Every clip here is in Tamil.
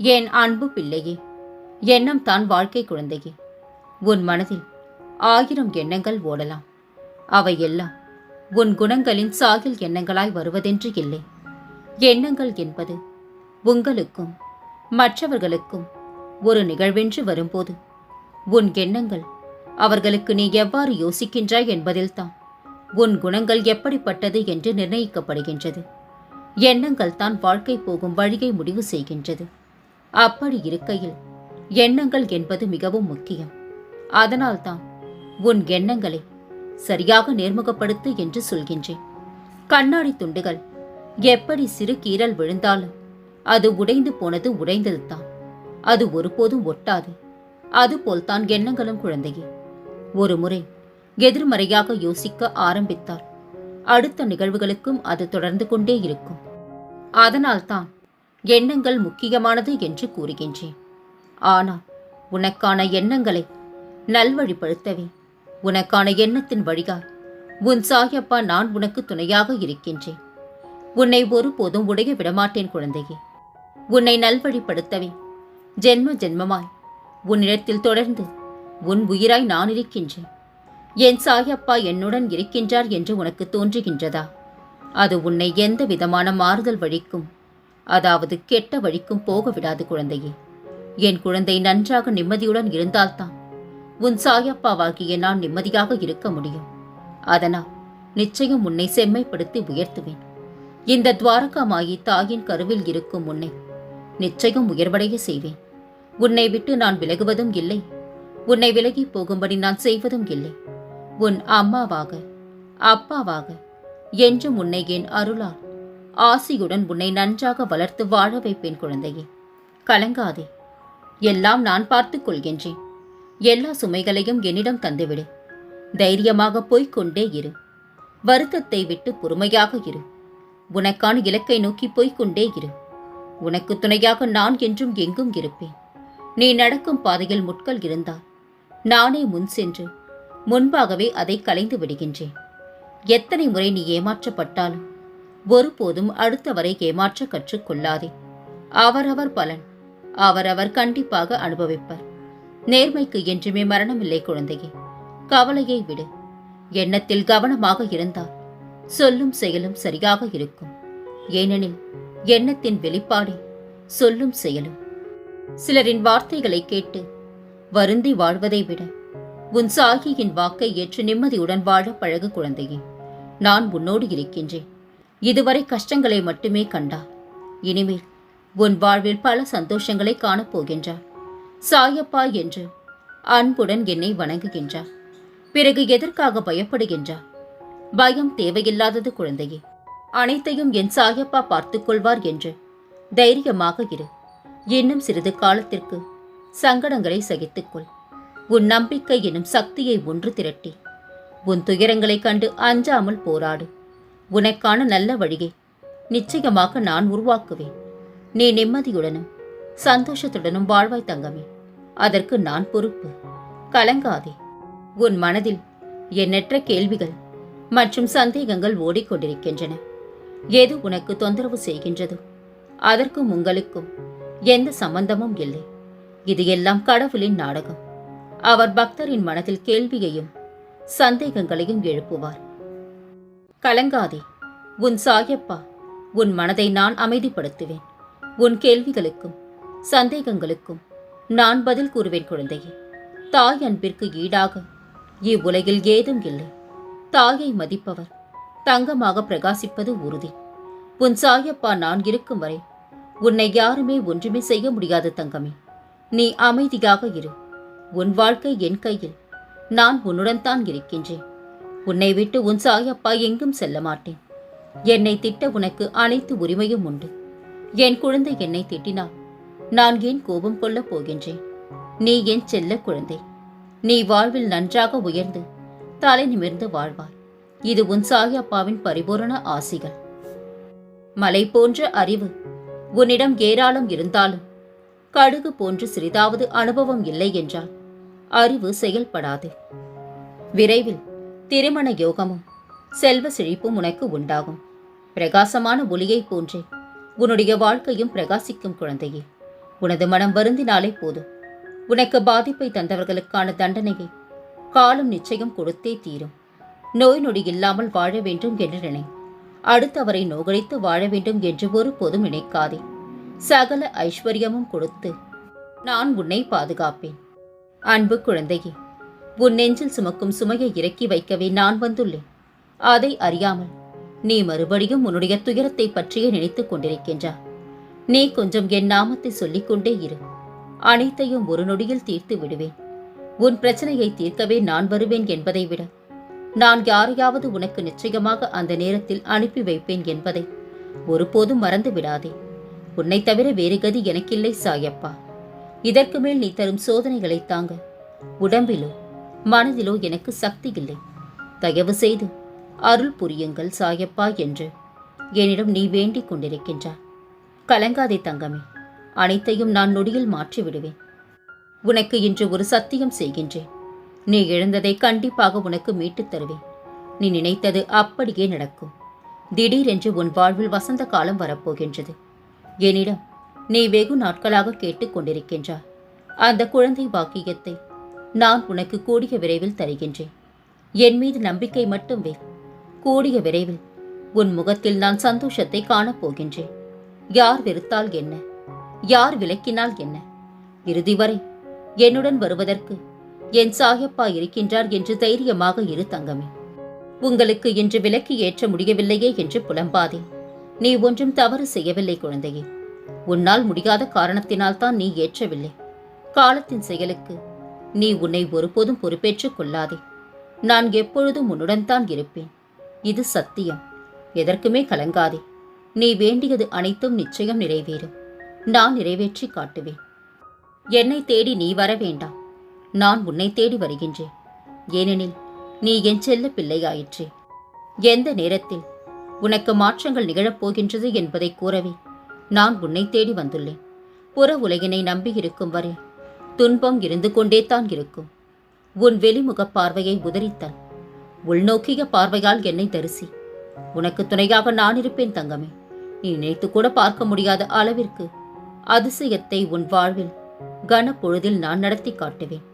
என் அன்பு பிள்ளையே எண்ணம் தான் வாழ்க்கை குழந்தையே. உன் மனதில் ஆயிரம் எண்ணங்கள் ஓடலாம். அவை எல்லாம் உன் குணங்களின் சாகில் எண்ணங்களாய் வருவதென்று இல்லை. எண்ணங்கள் என்பது உங்களுக்கும் மற்றவர்களுக்கும் ஒரு நிகழ்வென்று வரும்போது உன் எண்ணங்கள் அவர்களுக்கு நீ எவ்வாறு யோசிக்கின்றாய் என்பதில்தான் உன் குணங்கள் எப்படிப்பட்டது என்று நிர்ணயிக்கப்படுகின்றது. எண்ணங்கள் தான் வாழ்க்கை போகும் வழியை முடிவு செய்கின்றது. அப்படி இருக்கையில் எண்ணங்கள் என்பது மிகவும் முக்கியம். அதனால்தான் உன் எண்ணங்களை சரியாக நேர்முகப்படுத்து என்று சொல்கின்றேன். கண்ணாடி துண்டுகள் எப்படி சிறு கீறல் விழுந்தாலும் அது உடைந்து போனது உடைந்ததுதான். அது ஒருபோதும் ஒட்டாது. அதுபோல்தான் எண்ணங்களும் குழந்தையே. ஒரு முறை எதிர்மறையாக யோசிக்க ஆரம்பித்தார். அடுத்த நிகழ்வுகளுக்கும் அது தொடர்ந்து கொண்டே இருக்கும். அதனால்தான் எண்ணங்கள் முக்கியமானது என்று கூறுகின்றேன். ஆனால் உனக்கான எண்ணங்களை நல்வழிப்படுத்தவே உனக்கான எண்ணத்தின் வழியாய் உன் சாயப்பா நான் உனக்கு துணையாக இருக்கின்றேன். உன்னை ஒருபோதும் உடைய விடமாட்டேன் குழந்தையே. உன்னை நல்வழிப்படுத்தவே ஜென்ம ஜென்மமாய் உன்னிடத்தில் தொடர்ந்து உன் உயிராய் நான் இருக்கின்றேன். என் சாயப்பா என்னுடன் இருக்கின்றார் என்று உனக்கு தோன்றுகின்றதா? அது உன்னை எந்த விதமான மாறுதல் வழிக்கும் அதாவது கெட்ட வழிக்கும் போக விடாது குழந்தையே. என் குழந்தை நன்றாக நிம்மதியுடன் இருந்தால்தான் உன் சாயப்பாவாகிய நான் நிம்மதியாக இருக்க முடியும். அதனால் நிச்சயம் உன்னை செம்மைப்படுத்தி உயர்த்துவேன். இந்த துவாரகாமாயி தாயின் கருவில் இருக்கும் உன்னை நிச்சயம் உயர்வடைய செய்வேன். உன்னை விட்டு நான் விலகுவதும் இல்லை. உன்னை விலகி போகும்படி நான் செய்வதும் இல்லை. உன் அம்மாவாக அப்பாவாக என்றும் உன்னை என் அருளால் ஆசியுடன் உன்னை நன்றாக வளர்த்து வாழ வைப்பேன் குழந்தையே. கலங்காதே. எல்லாம் நான் பார்த்துக் கொள்கின்றேன். எல்லா சுமைகளையும் என்னிடம் தந்துவிடு. தைரியமாக போய்கொண்டே இரு. வருத்தத்தை விட்டு பொறுமையாக இரு. உனக்கான இலக்கை நோக்கி போய்க் கொண்டே இரு. உனக்கு துணையாக நான் என்றும் எங்கும் இருப்பேன். நீ நடக்கும் பாதையில் முட்கள் இருந்தால் நானே முன் சென்று முன்பாகவே அதை கலைந்து விடுகின்றேன். எத்தனை முறை நீ ஏமாற்றப்பட்டாலும் ஒருபோதும் அடுத்தவரை ஏமாற்ற கற்றுக்கொள்ளாதே. அவரவர் பலன். அவரவர் கண்டிப்பாக அனுபவிப்பர். நேர்மைக்கு என்றுமே மரணமில்லை குழந்தையே. கவலையை விடு. எண்ணத்தில் கவனமாக இருந்தால் சொல்லும் செயலும் சரியாக இருக்கும். ஏனெனில் எண்ணத்தின் வெளிப்பாடே சொல்லும் செயலும். சிலரின் வார்த்தைகளை கேட்டு வருந்தி வாழ்வதை விட உன் சாகியின் வாக்கை ஏற்று நிம்மதியுடன் வாழ பழகு குழந்தையே. நான் உன்னோடு இருக்கின்றேன். இதுவரை கஷ்டங்களை மட்டுமே கண்டா. இனிமேல் உன் வாழ்வில் பல சந்தோஷங்களை காணப்போகின்றார் சாயப்பா என்று அன்புடன் என்னை வணங்குகின்றார். பிறகு எதற்காக பயப்படுகின்றார்? பயம் தேவையில்லாதது குழந்தையே. அனைத்தையும் என் சாயப்பா பார்த்துக்கொள்வார் என்று தைரியமாக இரு. இன்னும் சிறிது காலத்திற்கு சங்கடங்களை சகித்துக்கொள் உன் நம்பிக்கை எனும் சக்தியை ஒன்று திரட்டி. உன் துயரங்களைக் கண்டு அஞ்சாமல் போராடு. உனக்கான நல்ல வழியை நிச்சயமாக நான் உருவாக்குவேன். நீ நிம்மதியுடனும் சந்தோஷத்துடனும் வாழ்வாய் தங்கமே. அதற்கு நான் பொறுப்பு. கலங்காதே. உன் மனதில் எண்ணற்ற கேள்விகள் மற்றும் சந்தேகங்கள் ஓடிக்கொண்டிருக்கின்றன. எது உனக்கு தொந்தரவு செய்கின்றதோ அதற்கும் உங்களுக்கும் எந்த சம்பந்தமும் இல்லை. இது எல்லாம் கடவுளின் நாடகம். அவர் பக்தரின் மனதில் கேள்வியையும் சந்தேகங்களையும் எழுப்புவார். கலங்காதே. உன் சாயப்பா உன் மனதை நான் அமைதிப்படுத்துவேன். உன் கேள்விகளுக்கும் சந்தேகங்களுக்கும் நான் பதில் கூறுவேன் குழந்தையே. தாய் அன்பிற்கு ஈடாக இவ்வுலகில் ஏதும் இல்லை. தாயை மதிப்பவர் தங்கமாக பிரகாசிப்பது உறுதி. உன் சாயப்பா நான் இருக்கும் வரை உன்னை யாருமே ஒன்றுமே செய்ய முடியாது தங்கமே. நீ அமைதியாக இரு. உன் வாழ்க்கை என் கையில். நான் உன்னுடன் தான் இருக்கின்றேன். உன்னை விட்டு உன் சாயப்பா எங்கும் செல்ல மாட்டேன். என்னை திட்ட உனக்கு அனைத்து உரிமையும் உண்டு. என் குழந்தை என்னை திட்டினால் நான் ஏன் கோபம் கொள்ளப் போகின்றேன்? நீ என் செல்ல குழந்தை. நீ வாழ்வில் நன்றாக உயர்ந்து தலை நிமிர்ந்து வாழ்வாய். இது உன் சாயப்பாவின் பரிபூரண ஆசிகள். மலை போன்ற அறிவு உன்னிடம் ஏராளம் இருந்தாலும் கடுகு போன்று சிறிதாவது அனுபவம் இல்லை என்றால் அறிவு செயல்படாது. விரைவில் திருமண யோகமும் செல்வ செழிப்பும் உனக்கு உண்டாகும். பிரகாசமான ஒளியை போன்றே உன்னுடைய வாழ்க்கையும் பிரகாசிக்கும் குழந்தையே. உனது மனம் வருந்தினாலே போதும். உனக்கு பாதிப்பை தந்தவர்களுக்கான தண்டனையை காலம் நிச்சயம் கொடுத்தே தீரும். நோய் நொடி இல்லாமல் வாழ வேண்டும் என்று நினை. அடுத்தவரை நோகடித்து வாழ வேண்டும் என்று ஒருபோதும் நினைக்காதே. சகல ஐஸ்வர்யமும் கொடுத்து நான் உன்னை பாதுகாப்பேன். அன்பு குழந்தையே உன் நெஞ்சில் சுமக்கும் சுமையை இறக்கி வைக்கவே நான் வந்துள்ளேன். அதை அறியாமல் நீ மறுபடியும் உன்னுடைய துயரத்தை பற்றியே நினைத்துக் கொண்டிருக்கின்றாய். நீ கொஞ்சம் என் நாமத்தை சொல்லிக்கொண்டே இரு. அனைத்தையும் ஒரு நொடியில் தீர்த்து விடுவேன். உன் பிரச்சனையை தீர்க்கவே நான் வருவேன் என்பதை விட நான் யாரையாவது உனக்கு நிச்சயமாக அந்த நேரத்தில் அனுப்பி வைப்பேன் என்பதை ஒருபோதும் மறந்து விடாதே. உன்னை தவிர வேறு கதி எனக்கில்லை சாயப்பா. இதற்கு மேல் நீ தரும் சோதனைகளை தாங்க உடம்பிலோ மனதிலோ எனக்கு சக்தி இல்லை. தயவு செய்து அருள் புரியுங்கள் சாயப்பா என்று என்னிடம் நீ வேண்டிக் கொண்டிருக்கின்றாய். கலங்காதே தங்கமே அனைத்தையும் நான் நொடியில் மாற்றி விடுவேன். உனக்கு இன்று ஒரு சத்தியம் செய்கின்றேன். நீ இழந்ததை கண்டிப்பாக உனக்கு மீட்டுத் தருவேன். நீ நினைத்தது அப்படியே நடக்கும். திடீரென்று உன் வாழ்வில் வசந்த காலம் வரப்போகின்றது. என்னிடம் நீ வெகு நாட்களாக கேட்டுக்கொண்டிருக்கின்றாய் அந்த குழந்தை பாக்கியத்தை நான் உனக்கு கூடிய விரைவில் தருகின்றேன். என் மீது நம்பிக்கை மட்டும் வை. கூடிய விரைவில் உன் முகத்தில் நான் சந்தோஷத்தை காணப் போகின்றேன் யார் வெறுத்தால் என்ன? யார் விலக்கினால் என்ன? இறுதி வரை என்னுடன் வருவதற்கு என் சாயப்பா இருக்கின்றார் என்று தைரியமாக இரு தங்கமே. உங்களுக்கு இன்று விலக்கி ஏற்ற முடியவில்லையே என்று புலம்பாதே. நீ ஒன்றும் தவறு செய்யவில்லை குழந்தையே. உன்னால் முடியாத காரணத்தினால் தான் நீ ஏற்றவில்லை. காலத்தின் செயலுக்கு நீ உன்னை ஒருபோதும் பொறுப்பேற்றுக் கொள்ளாதே. நான் எப்பொழுதும் உன்னுடன் தான் இருப்பேன். இது சத்தியம். எதற்குமே கலங்காதே. நீ வேண்டியது அனைத்தும் நிச்சயம் நிறைவேறும். நான் நிறைவேற்றி காட்டுவேன். என்னை தேடி நீ வர வேண்டாம். நான் உன்னை தேடி வருகின்றேன். ஏனெனில் நீ என் செல்ல பிள்ளையாயிற்றே. எந்த நேரத்தில் உனக்கு மாற்றங்கள் நிகழப்போகின்றது என்பதை கூறவே நான் உன்னை தேடி வந்துள்ளேன். புற உலகினை நம்பியிருக்கும் வரை துன்பம் இருந்து கொண்டே தான் இருக்கும். உன் வெளிமுக பார்வையை உதறித்தல் உள்நோக்கிய பார்வையால் என்னை தரிசி. உனக்கு துணையாக நான் இருப்பேன் தங்கமே. நீ நினைத்து கூட பார்க்க முடியாத அளவிற்கு அதிசயத்தை உன் வாழ்வில் கனப்பொழுதில் நான் நடத்தி காட்டுவேன்.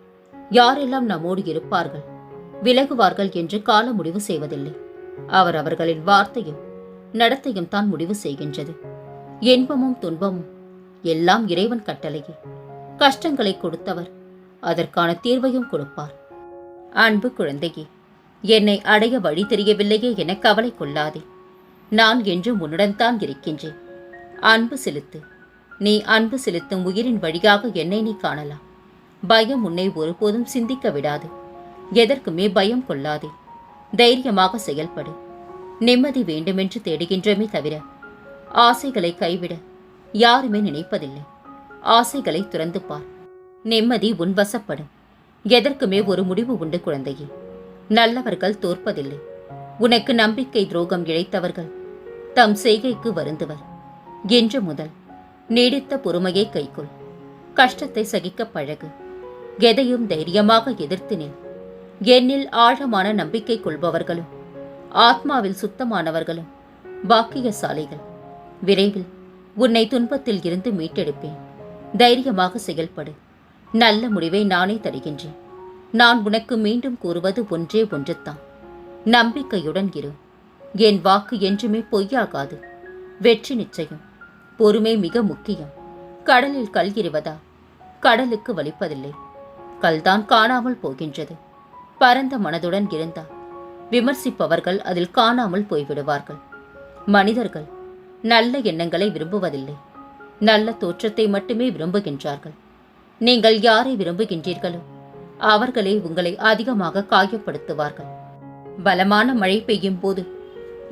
யாரெல்லாம் நம்மோடு இருப்பார்கள் விலகுவார்கள் என்று கால முடிவு செய்வதில்லை. அவர் அவர்களின் வார்த்தையும் நடத்தையும் தான் முடிவு செய்கின்றது. இன்பமும் துன்பமும் எல்லாம் இறைவன் கட்டளையே. கஷ்டங்களை கொடுத்தவர். அதற்கான தீர்வையும் கொடுப்பார். அன்பு குழந்தையே என்னை அடைய வழி தெரியவில்லையே என கவலை கொள்ளாதே. நான் என்றும் உன்னுடன் தான் இருக்கின்றேன். அன்பு செலுத்து. நீ அன்பு செலுத்தும் உயிரின் வழியாக என்னை நீ காணலாம். பயம் உன்னை ஒருபோதும் சிந்திக்க விடாது. எதற்குமே பயம் கொள்ளாதே. தைரியமாக செயல்படு. நிம்மதி வேண்டுமென்று தேடுகின்றமே தவிர ஆசைகளை கைவிட யாருமே நினைப்பதில்லை. ஆசைகளை துறந்து பார். நிம்மதி உன் வசப்படும். எதற்குமே ஒரு முடிவு உண்டு குழந்தையே. நல்லவர்கள் தோற்பதில்லை. உனக்கு நம்பிக்கை துரோகம் இழைத்தவர்கள் தம் செய்கைக்கு வருந்துவர். இன்று முதல் நீடித்த பொறுமையை கைக்கொள். கஷ்டத்தை சகிக்க பழகு. எதையும் தைரியமாக எதிர்த்து நில். என்னில் ஆழமான நம்பிக்கை கொள்பவர்களும் ஆத்மாவில் சுத்தமானவர்களும் பாக்கியசாலிகள். விரைவில் உன்னை துன்பத்தில் இருந்து மீட்டெடுப்பேன். தைரியமாக செயல்படு. நல்ல முடிவை நானே தருகின்றேன். நான் உனக்கு மீண்டும் கூறுவது ஒன்றே ஒன்றுத்தான் நம்பிக்கையுடன் இரு. என் வாக்கு என்றுமே பொய்யாகாது. வெற்றி நிச்சயம். பொறுமை மிக முக்கியம். கடலில் கல் இருவதா கடலுக்கு வலிப்பதில்லை. கல்தான் காணாமல் போகின்றது. பரந்த மனதுடன் இருந்தால் விமர்சிப்பவர்கள் அதில் காணாமல் போய்விடுவார்கள். மனிதர்கள் நல்ல எண்ணங்களை விரும்புவதில்லை. நல்ல தோற்றத்தை மட்டுமே விரும்புகின்றார்கள். நீங்கள் யாரை விரும்புகின்றீர்களோ அவர்களே உங்களை அதிகமாக காயப்படுத்துவார்கள். பலமான மழை பெய்யும் போது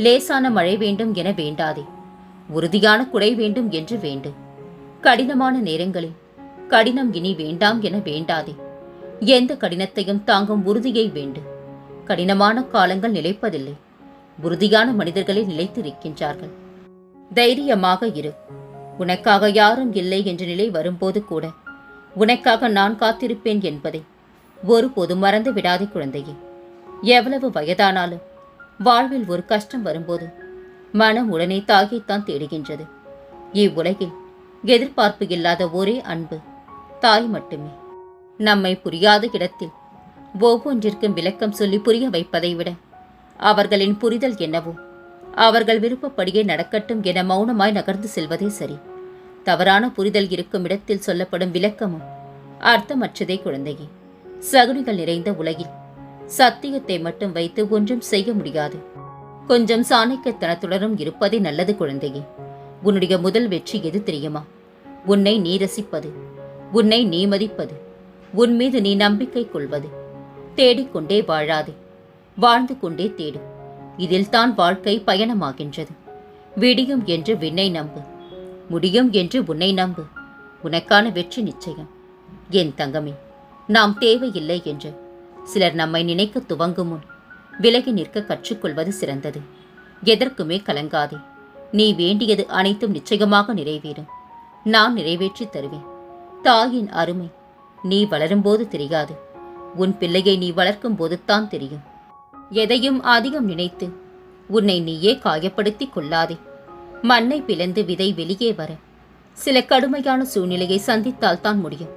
லேசான மழை வேண்டும் என வேண்டாதே. உறுதியான குடை வேண்டும் என்று வேண்டும் கடினமான நேரங்களில் கடினம் இனி வேண்டாம் என வேண்டாதே. எந்த கடினத்தையும் தாங்கும் உறுதியை வேண்டும் கடினமான காலங்கள் நிலைப்பதில்லை. உறுதியான மனிதர்களே நிலைத்திருக்கின்றார்கள். தைரியமாக இரு. உனக்காக யாரும் இல்லை என்ற நிலை வரும்போது கூட உனக்காக நான் காத்திருப்பேன் என்பதை ஒருபோது மறந்து விடாதே குழந்தையே. எவ்வளவு வயதானாலும் வாழ்வில் ஒரு கஷ்டம் வரும்போது மனம் உடனே தாகித்தான் தேடுகின்றது. இவ்வுலகில் எதிர்பார்ப்பு இல்லாத ஒரே அன்பு தாய் மட்டுமே. நம்மை புரியாத இடத்தில் ஒவ்வொன்றிற்கும் விளக்கம் சொல்லி புரிய வைப்பதை விட அவர்களின் புரிதல் என்னவோ அவர்கள் விருப்பப்படியே நடக்கட்டும் என மௌனமாய் நகர்ந்து செல்வதே சரி. தவறான புரிதல் இருக்கும் இடத்தில் சொல்லப்படும் விளக்கமும் அர்த்தமற்றதே குழந்தையே. சகுனிகள் நிறைந்த உலகில் சத்தியத்தை மட்டும் வைத்து ஒன்றும் செய்ய முடியாது. கொஞ்சம் சாணக்கியத்தனத்துடனும் இருப்பதே நல்லது குழந்தையே. உன்னுடைய முதல் வெற்றி எது தெரியுமா? உன்னை நீ ரசிப்பது உன்னை நீ மதிப்பது உன் மீது நீ நம்பிக்கை கொள்வது. தேடிக்கொண்டே வாழாதே வாழ்ந்து கொண்டே தேடு. இதில் தான் வாழ்க்கை பயணமாகின்றது. விடியும் என்று விண்ணை நம்பு. முடியும் என்று உன்னை நம்பு. உனக்கான வெற்றி நிச்சயம். என் தங்கமே நாம் தேவையில்லை என்று. சிலர் நம்மை நினைக்க துவங்கும் முன் விலகி நிற்க கற்றுக்கொள்வது சிறந்தது. எதற்குமே கலங்காதே. நீ வேண்டியது அனைத்தும் நிச்சயமாக நிறைவேறும். நான் நிறைவேற்றி தருவேன். தாயின் அருமை நீ வளரும்போது தெரியாது. உன் பிள்ளையை நீ வளர்க்கும் போதுதான் தெரியும். எதையும் அதிகம் நினைத்து உன்னை நீயே காயப்படுத்திக் கொள்ளாதே. மண்ணை பிளந்து விதை வெளியே வர. சில கடுமையான சூழ்நிலையை சந்தித்தால் தான் முடியும்.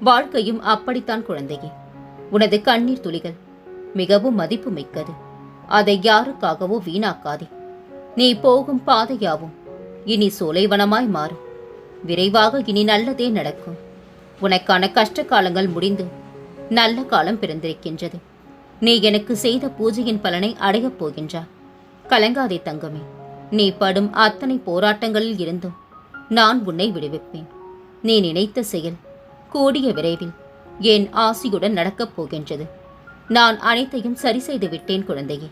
வாழ்க்கையும் அப்படித்தான் குழந்தையே. உனது கண்ணீர் துளிகள் மிகவும் மதிப்பு மிக்கது அதை யாருக்காகவோ வீணாக்காதே. நீ போகும் பாதையாவும் இனி சோலைவனமாய் மாறும். விரைவாக இனி நல்லதே நடக்கும். உனக்கான கஷ்ட காலங்கள் முடிந்து நல்ல காலம் பிறந்திருக்கின்றது. நீ எனக்கு செய்த பூஜையின் பலனை அடையப் போகின்றாய் கலங்காதே தங்கமே. நீ படும் அத்தனை போராட்டங்களில் இருந்தும் நான் உன்னை விடுவிப்பேன். நீ நினைத்த செயல் கூடிய விரைவில் என் ஆசியுடன் நடக்கப் போகின்றது. நான் அனைத்தையும் சரி செய்து விட்டேன் குழந்தையே.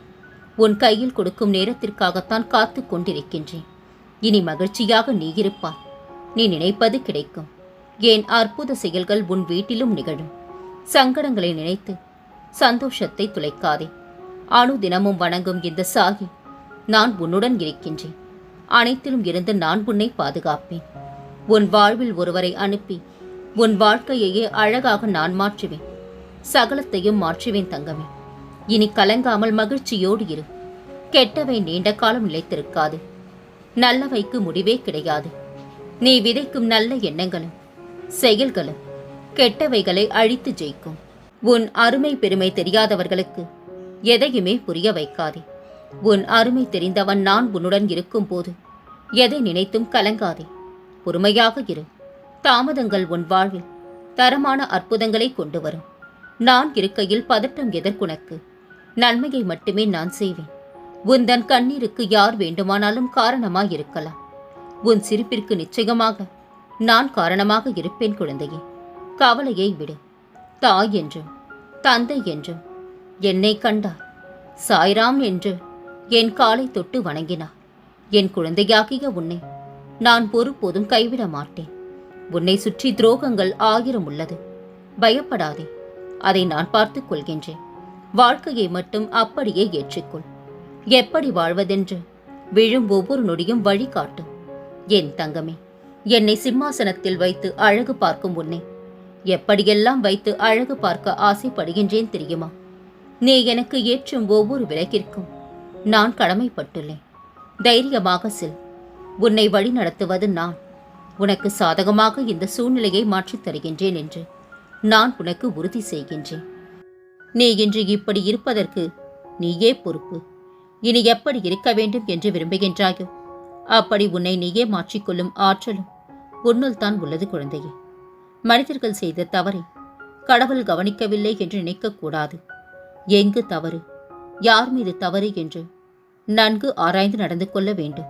உன் கையில் கொடுக்கும் நேரத்திற்காகத்தான் காத்து கொண்டிருக்கின்றேன். இனி மகிழ்ச்சியாக நீ இருப்பாய். நீ நினைப்பது கிடைக்கும். என் அற்புத செயல்கள் உன் வீட்டிலும் நிகழும். சங்கடங்களை நினைத்து சந்தோஷத்தை துளைக்காதே. அணு தினமும் வணங்கும் இந்த சாகி நான் உன்னுடன் இருக்கின்றேன். அனைத்திலும் இருந்து நான் உன்னை பாதுகாப்பேன். உன் வாழ்வில் ஒருவரை அனுப்பி உன் வாழ்க்கையையே அழகாக நான் மாற்றுவேன். சகலத்தையும் மாற்றுவேன் தங்கமே. இனி கலங்காமல் மகிழ்ச்சியோடு இரு. கெட்டவை நீண்ட காலம் நிலைத்திருக்காது. நல்லவைக்கு முடிவே கிடையாது. நீ விதைக்கும் நல்ல எண்ணங்களும் செயல்களும் கெட்டவைகளை அழித்து ஜெயிக்கும். உன் அருமை பெருமை தெரியாதவர்களுக்கு எதையுமே புரிய வைக்காதே. உன் அருமை தெரிந்தவன் நான் உன்னுடன் இருக்கும்போது எதை நினைத்தும் கலங்காதே. பொறுமையாக இரு. தாமதங்கள் உன் வாழ்வில் தரமான அற்புதங்களை கொண்டு வரும். நான் இருக்கையில் பதட்டம் எதற்குனக்கு? நன்மையை மட்டுமே நான் செய்வேன். உந்தன் கண்ணீருக்கு யார் வேண்டுமானாலும் காரணமாய் இருக்கலாம். உன் சிரிப்பிற்கு நிச்சயமாக நான் காரணமாக இருப்பேன் குழந்தையே. கவலையை விடு. தாய் என்றும் தந்தை என்றும் என்னை கண்டார். சாய்ராம் என்று என் காலை தொட்டு வணங்கினார். என் குழந்தையாகிய உன்னை நான் ஒருபோதும் கைவிட மாட்டேன். உன்னை சுற்றி துரோகங்கள் ஆயிரம் உள்ளது. பயப்படாதே. அதை நான் பார்த்துக் கொள்கின்றேன். வாழ்க்கையை மட்டும் அப்படியே ஏற்றுக்கொள். எப்படி வாழ்வதென்று விழும் ஒவ்வொரு நொடியும் வழிகாட்டும் என் தங்கமே என்னை சிம்மாசனத்தில் வைத்து அழகு பார்க்கும் உன்னை எப்படியெல்லாம் வைத்து அழகு பார்க்க ஆசைப்படுகின்றேன் தெரியுமா? நீ எனக்கு ஏற்றும் ஒவ்வொரு விளக்கிற்கும் நான் கடமைப்பட்டுள்ளேன். தைரியமாக செல். உன்னை வழி நடத்துவது நான். உனக்கு சாதகமாக இந்த சூழ்நிலையை மாற்றித் தருகின்றேன் என்று நான் உனக்கு உறுதி செய்கின்றேன். நீ இன்று இப்படி இருப்பதற்கு நீயே பொறுப்பு. இனி எப்படி இருக்க வேண்டும் என்று விரும்புகின்றாயோ அப்படி உன்னை நீயே மாற்றிக்கொள்ளும் ஆற்றலும் உன்னுள் தான் உள்ளது குழந்தையே. மனிதர்கள் செய்த தவறை கடவுள் கவனிக்கவில்லை என்று நினைக்கக்கூடாது எங்கு தவறு? யார் மீது தவறு என்று நன்கு ஆராய்ந்து நடந்து கொள்ள வேண்டும்.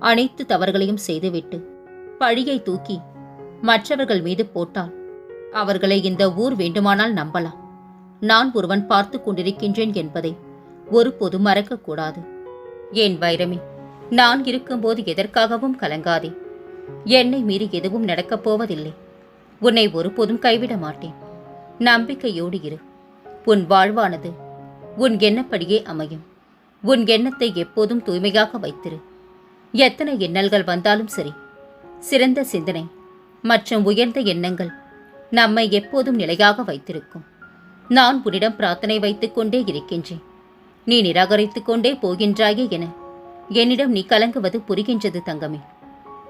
அனைத்து தவறுகளையும் செய்துவிட்டு பழியை தூக்கி மற்றவர்கள் மீது போட்டால் அவர்களை இந்த ஊர் வேண்டுமானால் நம்பலாம். நான் ஒருவன் பார்த்து கொண்டிருக்கின்றேன் என்பதை ஒருபோது மறக்கக்கூடாது ஏன் வைரமே நான் இருக்கும்போது எதற்காகவும் கலங்காதே. என்னை மீறி எதுவும் நடக்கப் போவதில்லை. உன்னை ஒருபோதும் கைவிட மாட்டேன். நம்பிக்கையோடு இரு. உன் வாழ்வானது உன் எண்ணப்படியே அமையும். உன் எண்ணத்தை எப்போதும் தூய்மையாக வைத்திரு. எத்தனை எண்ணல்கள் வந்தாலும் சரி சிறந்த சிந்தனை மற்றும் உயர்ந்த எண்ணங்கள் நம்மை எப்போதும் நிலையாக வைத்திருக்கும். நான் உன்னிடம் பிரார்த்தனை வைத்துக் கொண்டே இருக்கின்றேன். நீ நிராகரித்துக் கொண்டே போகின்றாயே என என்னிடம் நீ கலங்குவது புரிகின்றது தங்கமே.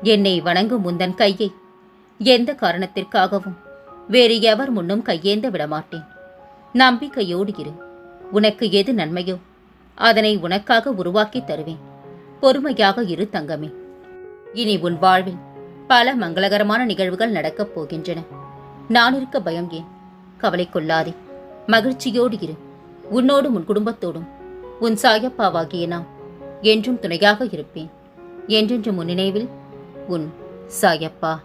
என்னை வணங்கும் உந்தன் கையை எந்த காரணத்திற்காகவும் வேறு எவர் முன்னும் கையேந்த விடமாட்டேன். நம்பிக்கையோடு இரு. உனக்கு எது நன்மையோ அதனை உனக்காக உருவாக்கி தருவேன். பொறுமையாக இரு தங்கமே. இனி உன் வாழ்வில் பல மங்களகரமான நிகழ்வுகள் நடக்கப் போகின்றன. நான் இருக்க பயம் ஏன்? கவலை கொள்ளாதே. மகிழ்ச்சியோடு இரு. உன்னோடும் உன் குடும்பத்தோடும் உன் சாயப்பாவாகிய நான் என்றும் துணையாக இருப்பேன். என்றென்று முன்னினைவில் உன் சாயப்பா.